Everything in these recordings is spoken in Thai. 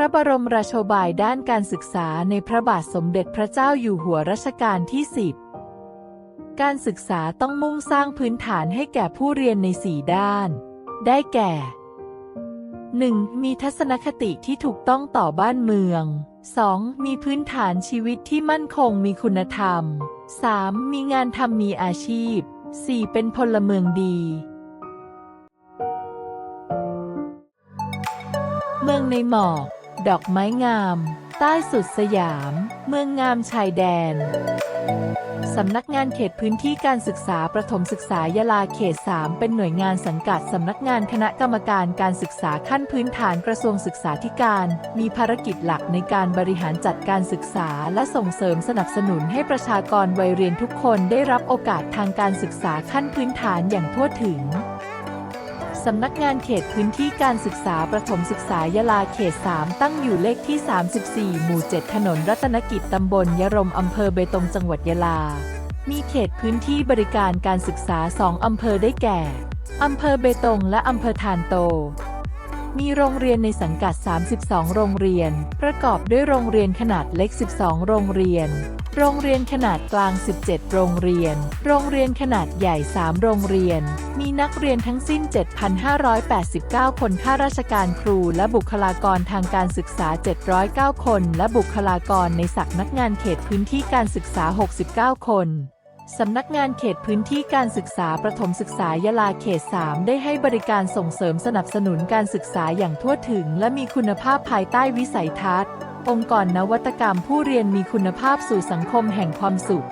ระบรมราโชบายด้านการศึกษาในพระบาทสมเด็จพระเจ้าอยู่หัวรัชกาลที่ 10 การศึกษาต้องมุ่งสร้างพื้นฐานให้แก่ผู้เรียนใน4ด้าน ได้แก่ 1. มีทัศนคติที่ถูกต้องต่อบ้านเมือง 2. มีพื้นฐานชีวิตที่มั่นคงมีคุณธรรม 3. มีงานทำมีอาชีพ 4. เป็นพลเมืองดี เมืองในหมอก ดอกไม้งาม ใต้สุดสยาม เมืองงามชายแดน สำนักงานเขตพื้นที่การศึกษาประถมศึกษายะลาเขต 3 เป็นหน่วยงานสังกัดสำนักงานคณะกรรมการการศึกษาขั้นพื้นฐานกระทรวงศึกษาธิการ มีภารกิจหลักในการบริหารจัดการศึกษา และส่งเสริมสนับสนุนให้ประชากรวัยเรียนทุกคนได้รับโอกาสทางการศึกษาขั้นพื้นฐานอย่างทั่วถึง สำนักงานเขตพื้นที่การศึกษาประถมศึกษายะลาเขต 3 ตั้งอยู่เลขที่ 34 หมู่ 7 ถนนรัตนกิจตำบลยะรมอำเภอเบตงจังหวัดยะลา มีเขตพื้นที่บริการการศึกษา 2 อำเภอได้แก่ อำเภอเบตงและอำเภอทานโต มีโรงเรียนในสังกัด 32 โรงเรียน ประกอบด้วยโรงเรียนขนาดเล็ก 12 โรงเรียน โรงเรียนขนาดกลาง 17 โรงเรียน โรงเรียนขนาดใหญ่ 3 โรงเรียน มีนักเรียนทั้งสิ้น 7,589 คนข้าราชการครูและบุคลากรทางการศึกษา 709 คน และบุคลากรในสักนักงานเขตพื้นที่การศึกษา 69 คน สำนักงานเขตพื้นที่การศึกษาประถมศึกษายะลาเขต 3 ได้ให้บริการส่งเสริมสนับสนุนการศึกษาอย่างทั่วถึง และมีคุณภาพภายใต้วิสัยทัศน์ องค์กรนวัตกรรมผู้เรียนมีคุณภาพสู่สังคมแห่งความสุข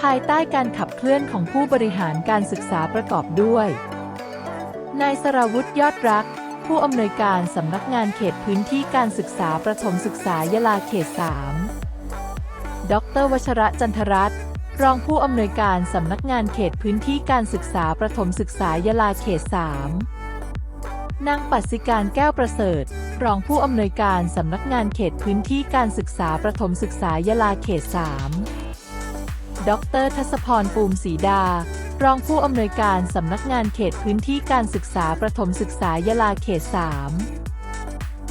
ภายใต้การขับเคลื่อนของผู้บริหารการศึกษาประกอบด้วย นายสราวุธยอดรัก ผู้อำนวยการสำนักงานเขตพื้นที่การศึกษาประถมศึกษายะลาเขต 3 ดรวชระจันทรัตน์ รองผู้อำนวยการสำนักงานเขตพื้นที่การศึกษาประถมศึกษายะลาเขต 3 นางปัสิการแก้วประเสริฐ รองผู้อำนวยการสำนักงานเขตพื้นที่การศึกษาประถมศึกษายะลาเขต 3 ดรทศพรปูมศรีดา รองผู้อำนวยการสำนักงานเขตพื้นที่การศึกษาประถมศึกษายะลาเขต 3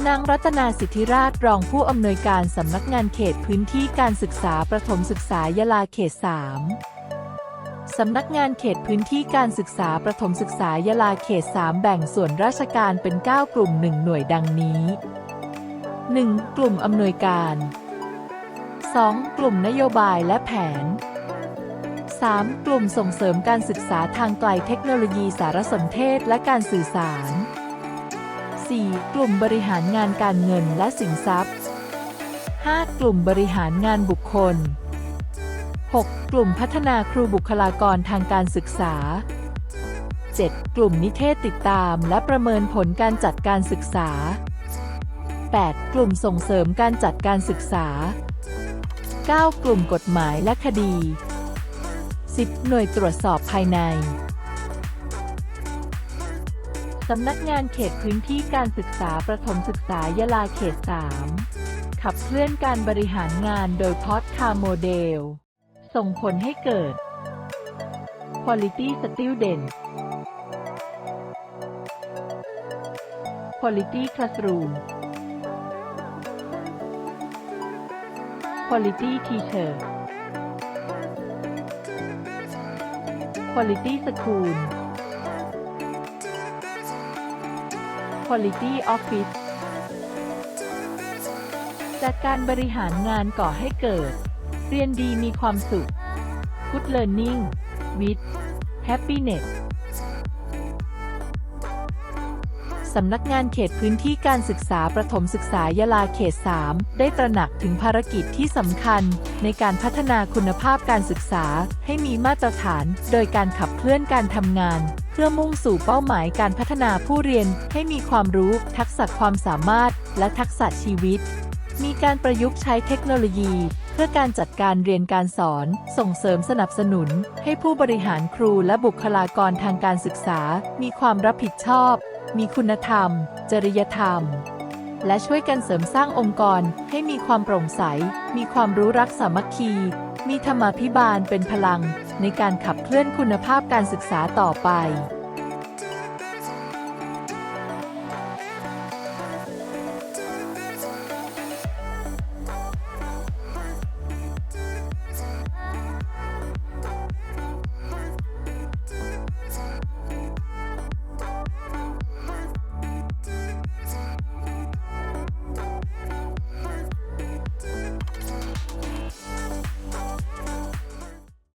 นางรัตนาสิทธิราชรองผู้อำนวยการสำนักงานเขตพื้นที่การศึกษาประถมศึกษายะลาเขต 3 สำนักงานเขตพื้นที่การศึกษาประถมศึกษายะลาเขต 3 แบ่งส่วนราชการเป็น 9 กลุ่ม 1 หน่วยดังนี้ 1. กลุ่มอำนวยการ 2. กลุ่มนโยบายและแผน 3. กลุ่มส่งเสริมการศึกษาทางไกลเทคโนโลยีสารสนเทศและการสื่อสาร 4. กลุ่มบริหารงานการเงินและสินทรัพย์ 5. กลุ่มบริหารงานบุคคล 6. กลุ่มพัฒนาครูบุคลากรทางการศึกษา 7. กลุ่มนิเทศติดตามและประเมินผลการจัดการศึกษา 8. กลุ่มส่งเสริมการจัดการศึกษา 9. กลุ่มกฎหมายและคดี 10. หน่วยตรวจสอบภายใน สำนักงานเขตพื้นที่การศึกษาประถมศึกษายะลาเขต 3 ขับเคลื่อนการบริหารงานโดยพอดคาโมเดล ส่งผลให้เกิด Quality Student Quality Classroom Quality Teacher Quality School Quality Office จากการบริหารงานก่อให้เกิด เรียนดีมีความสุข Good Learning with Happiness สำนักงานเขตพื้นที่การศึกษาประถมศึกษายะลาเขต 3 ได้ตระหนักถึงภารกิจที่สำคัญ ในการพัฒนาคุณภาพการศึกษาให้มีมาตรฐาน โดยการขับเคลื่อนการทำงาน พื่อมุ่งสู่เป้าหมายการพัฒนาผู้เรียนให้มีความรู้ ทักษะความสามารถ และทักษะชีวิต มีการประยุกต์ใช้เทคโนโลยี เพื่อการจัดการเรียนการสอน ส่งเสริมสนับสนุน ให้ผู้บริหารครูและบุคลากรทางการศึกษา มีความรับผิดชอบ มีคุณธรรม จริยธรรม และช่วยกันเสริมสร้างองค์กร ให้มีความโปร่งใส มีความรู้รักสามัคคี มีธรรมาภิบาลเป็นพลังในการขับเคลื่อนคุณภาพการศึกษาต่อไป